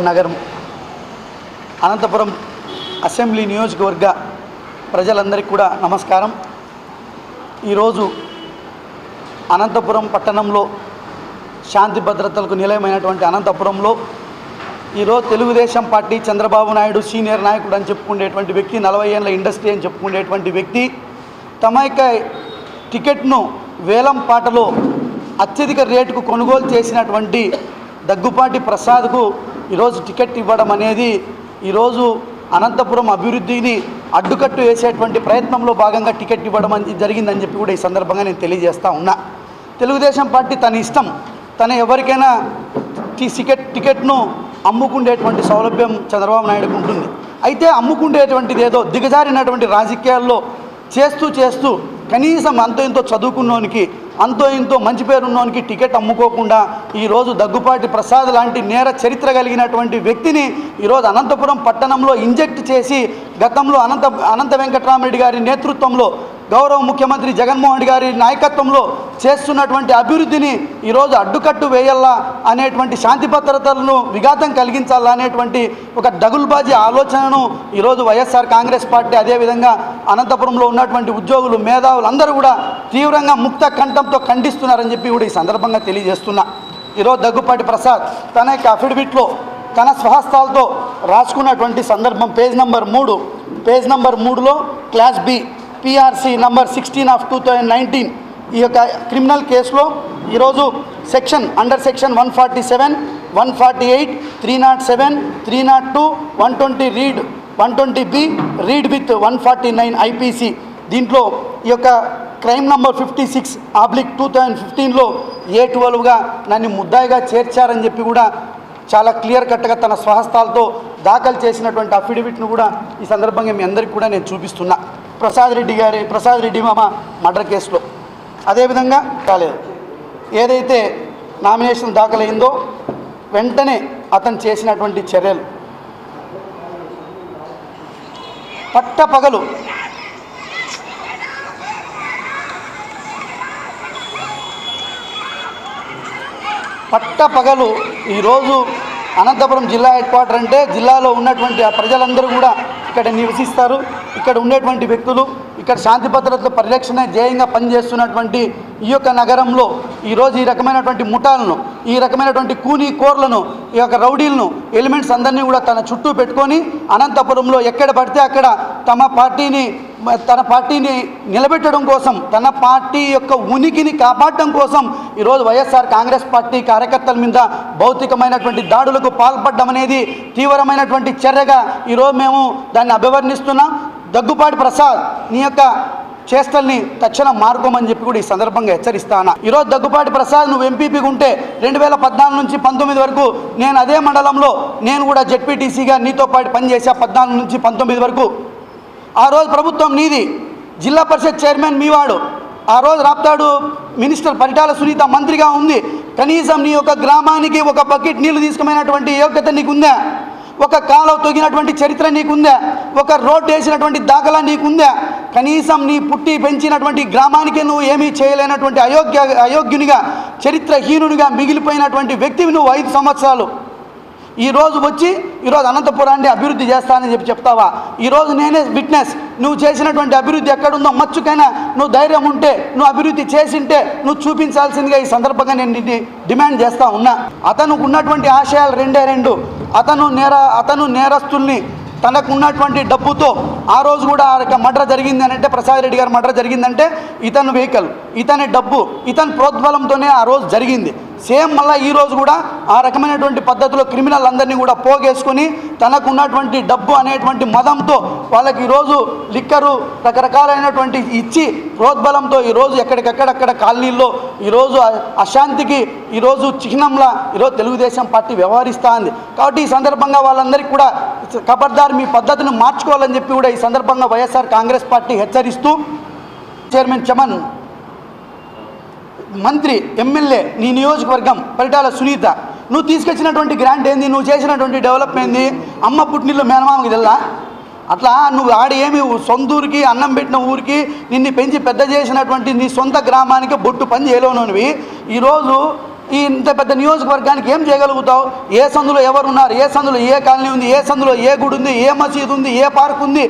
నగరం అనంతపురం అసెంబ్లీ నియోజకవర్గ ప్రజలందరికీ కూడా నమస్కారం. ఈరోజు అనంతపురం పట్టణంలో శాంతి భద్రతలకు నిలయమైనటువంటి అనంతపురంలో ఈరోజు తెలుగుదేశం పార్టీ చంద్రబాబు నాయుడు సీనియర్ నాయకుడు అని చెప్పుకునేటువంటి వ్యక్తి నలభై ఏళ్ళ ఇండస్ట్రీ అని చెప్పుకునేటువంటి వ్యక్తి. తమ యొక్క టికెట్ను వేలం పాటలో అత్యధిక రేటుకు కొనుగోలు చేసినటువంటి దగ్గుపాటి ప్రసాద్కు ఈరోజు టికెట్ ఇవ్వడం అనేది ఈరోజు అనంతపురం అభివృద్ధిని అడ్డుకట్టు వేసేటువంటి ప్రయత్నంలో భాగంగా టికెట్ ఇవ్వడం అని జరిగిందని చెప్పి కూడా ఈ సందర్భంగా నేను తెలియజేస్తా ఉన్నా. తెలుగుదేశం పార్టీ తన ఇష్టం తన ఎవరికైనా టి- టికెట్ టికెట్ను అమ్ముకునేటువంటి సౌలభ్యం చంద్రబాబు నాయుడుకు ఉంటుంది. అయితే అమ్ముకుండేటువంటిది ఏదో దిగజారినటువంటి రాజకీయాల్లో చేస్తూ చేస్తూ కనీసం అంతో ఇంతో చదువుకున్నోనికి అంతో ఇంతో మంచి పేరున్నోనికి టికెట్ అమ్ముకోకుండా ఈరోజు దగ్గుపాటి ప్రసాద్ లాంటి నేర చరిత్ర కలిగినటువంటి వ్యక్తిని ఈరోజు అనంతపురం పట్టణంలో ఇంజెక్ట్ చేసి గతంలో అనంత అనంత వెంకటరామరెడ్డి గారి నేతృత్వంలో గౌరవ ముఖ్యమంత్రి జగన్మోహన్ గారి నాయకత్వంలో చేస్తున్నటువంటి అభివృద్ధిని ఈరోజు అడ్డుకట్టు వేయాలా అనేటువంటి శాంతి భద్రతలను విఘాతం కలిగించాలా అనేటువంటి ఒక దగుల్బాజీ ఆలోచనను ఈరోజు వైఎస్ఆర్ కాంగ్రెస్ పార్టీ అదేవిధంగా అనంతపురంలో ఉన్నటువంటి ఉద్యోగులు మేధావులు అందరూ కూడా తీవ్రంగా ముక్త కంఠంతో ఖండిస్తున్నారని చెప్పి కూడా ఈ సందర్భంగా తెలియజేస్తున్నా. ఈరోజు దగ్గుపాటి ప్రసాద్ తన యొక్క అఫిడవిట్లో తన స్వహస్తాలతో రాసుకున్నటువంటి సందర్భం పేజ్ నంబర్ మూడు. పేజ్ నంబర్ మూడులో class B. PRC number sixteen of two thousand nineteen ఈ యొక్క క్రిమినల్ కేసులో ఈరోజు section under section one forty seven one forty eight three not seven three not two one twenty read one twenty B read with one forty nine IPC దీంట్లో ఈ యొక్క crime number fifty six oblique two thousand ఫిఫ్టీన్లో ఏ ట్వెల్వ్గా నన్ను ముద్దాయిగా చేర్చారని చెప్పి కూడా చాలా clear కట్గా తన స్వహస్తాలతో దాఖలు చేసినటువంటి అఫిడవిట్ను కూడా ఈ సందర్భంగా మీ అందరికీ కూడా నేను చూపిస్తున్నా. ప్రసాద్ రెడ్డి గారి ప్రసాద్ రెడ్డి మామ మర్డర్ కేసులో. అదేవిధంగా కాలేదు. ఏదైతే నామినేషన్ దాఖలైందో వెంటనే అతను చేసినటువంటి చర్యలు. పట్టపగలు పట్టపగలు ఈరోజు అనంతపురం జిల్లా హెడ్ క్వార్టర్ అంటే జిల్లాలో ఉన్నటువంటి ఆ ప్రజలందరూ కూడా ఇక్కడ నివసిస్తారు. ఇక్కడ ఉండేటువంటి వ్యక్తులు ఇక్కడ శాంతి భద్రతల పరిరక్షణ ధ్యేయంగా పనిచేస్తున్నటువంటి ఈ యొక్క నగరంలో ఈరోజు ఈ రకమైనటువంటి ముఠాలను ఈ రకమైనటువంటి కూనీ కోర్లను ఈ యొక్క రౌడీలను ఎలిమెంట్స్ అందరినీ కూడా తన చుట్టూ పెట్టుకొని అనంతపురంలో ఎక్కడ పడితే అక్కడ తమ పార్టీని తన పార్టీని నిలబెట్టడం కోసం తన పార్టీ యొక్క ఉనికిని కాపాడటం కోసం ఈరోజు వైఎస్ఆర్ కాంగ్రెస్ పార్టీ కార్యకర్తల మీద భౌతికమైనటువంటి దాడులకు పాల్పడడం అనేది తీవ్రమైనటువంటి చర్యగా ఈరోజు మేము దాన్ని అభివర్ణిస్తున్నాం. దగ్గుపాటి ప్రసాద్ నీ యొక్క చేష్టల్ని తక్షణం మార్గమని చెప్పి కూడా ఈ సందర్భంగా హెచ్చరిస్తాను ఈరోజు దగ్గుపాటి ప్రసాద్ నువ్వు ఎంపీపీగా ఉంటే రెండు వేల పద్నాలుగు నుంచి పంతొమ్మిది వరకు నేను అదే మండలంలో నేను కూడా జెడ్పీటీసీగా నీతో పాటు పనిచేసా పద్నాలుగు నుంచి పంతొమ్మిది వరకు. ఆ రోజు ప్రభుత్వం నీది. జిల్లా పరిషత్ చైర్మన్ మీవాడు. ఆ రోజు రాప్తాడు మినిస్టర్ పరిటాల సునీత మంత్రిగా ఉంది. కనీసం నీ యొక్క గ్రామానికి ఒక బకెట్ నీళ్ళు తీసుకుమైనటువంటి యోగ్యత నీకుందా? ఒక కాలం తొగినటువంటి చరిత్ర నీకుందా? ఒక రోడ్డు వేసినటువంటి దాఖలా నీకుందా? కనీసం నీ పుట్టి పెంచినటువంటి గ్రామానికి నువ్వు ఏమీ చేయలేనటువంటి అయోగ్య అయోగ్యునిగా చరిత్రహీనునిగా మిగిలిపోయినటువంటి వ్యక్తివి నువ్వు ఐదు సంవత్సరాలు. ఈరోజు వచ్చి ఈరోజు అనంతపురాన్ని అభివృద్ధి చేస్తానని చెప్పి చెప్తావా? ఈరోజు నేనే విట్నెస్. నువ్వు చేసినటువంటి అభివృద్ధి ఎక్కడుందో మచ్చుకైనా నువ్వు ధైర్యం ఉంటే నువ్వు అభివృద్ధి చేసింటే నువ్వు చూపించాల్సిందిగా ఈ సందర్భంగా నేను డిమాండ్ చేస్తా ఉన్నా. అతను ఉన్నటువంటి ఆశయాలు రెండే రెండు. అతను నేర అతను నేరస్తుల్ని తనకు ఉన్నటువంటి డబ్బుతో ఆ రోజు కూడా ఆ యొక్క మర్డర్ జరిగింది అని అంటే ప్రసాద్ రెడ్డి గారి మర్డర్ జరిగిందంటే ఇతను వెహికల్ ఇతని డబ్బు ఇతని ప్రోద్బలంతోనే ఆ రోజు జరిగింది. సేమ్ మళ్ళీ ఈ రోజు కూడా ఆ రకమైనటువంటి పద్ధతిలో క్రిమినల్ అందరినీ కూడా పోగేసుకొని తనకు ఉన్నటువంటి డబ్బు అనేటువంటి మదంతో వాళ్ళకి ఈరోజు లిక్కరు రకరకాలైనటువంటి ఇచ్చి ప్రోద్బలంతో ఈరోజు ఎక్కడికక్కడక్కడ కాలనీల్లో ఈరోజు అశాంతికి ఈరోజు చిహ్నంలా ఈరోజు తెలుగుదేశం పార్టీ వ్యవహరిస్తూ ఉంది. కాబట్టి ఈ సందర్భంగా వాళ్ళందరికీ కూడా ఖబర్దార్ మీ పద్ధతిని మార్చుకోవాలని చెప్పి కూడా ఈ సందర్భంగా వైఎస్ఆర్ కాంగ్రెస్ పార్టీ హెచ్చరిస్తూ చైర్మన్ చమన్ మంత్రి ఎమ్మెల్యే నీ నియోజకవర్గం పరిటాల సునీత నువ్వు తీసుకొచ్చినటువంటి గ్రాంట్ ఏంది? నువ్వు చేసినటువంటి డెవలప్ ఏంది? అమ్మ పుట్టినిల్లు మేనమామకి తెల్లా? అట్లా నువ్వు ఆడ ఏమి సొంతూరికి అన్నం పెట్టిన ఊరికి నిన్ను పెంచి పెద్ద చేసినటువంటి నీ సొంత గ్రామానికి బొట్టు పని చేయలేనువి ఈరోజు ఈ ఇంత పెద్ద నియోజకవర్గానికి ఏం చేయగలుగుతావు? ఏ సందులో ఎవరు ఉన్నారు ఏ సందులో ఏ కాలనీ ఉంది? ఏ సందులో ఏ గుడి ఉంది? ఏ మసీదు ఉంది? ఏ పార్క్ ఉంది?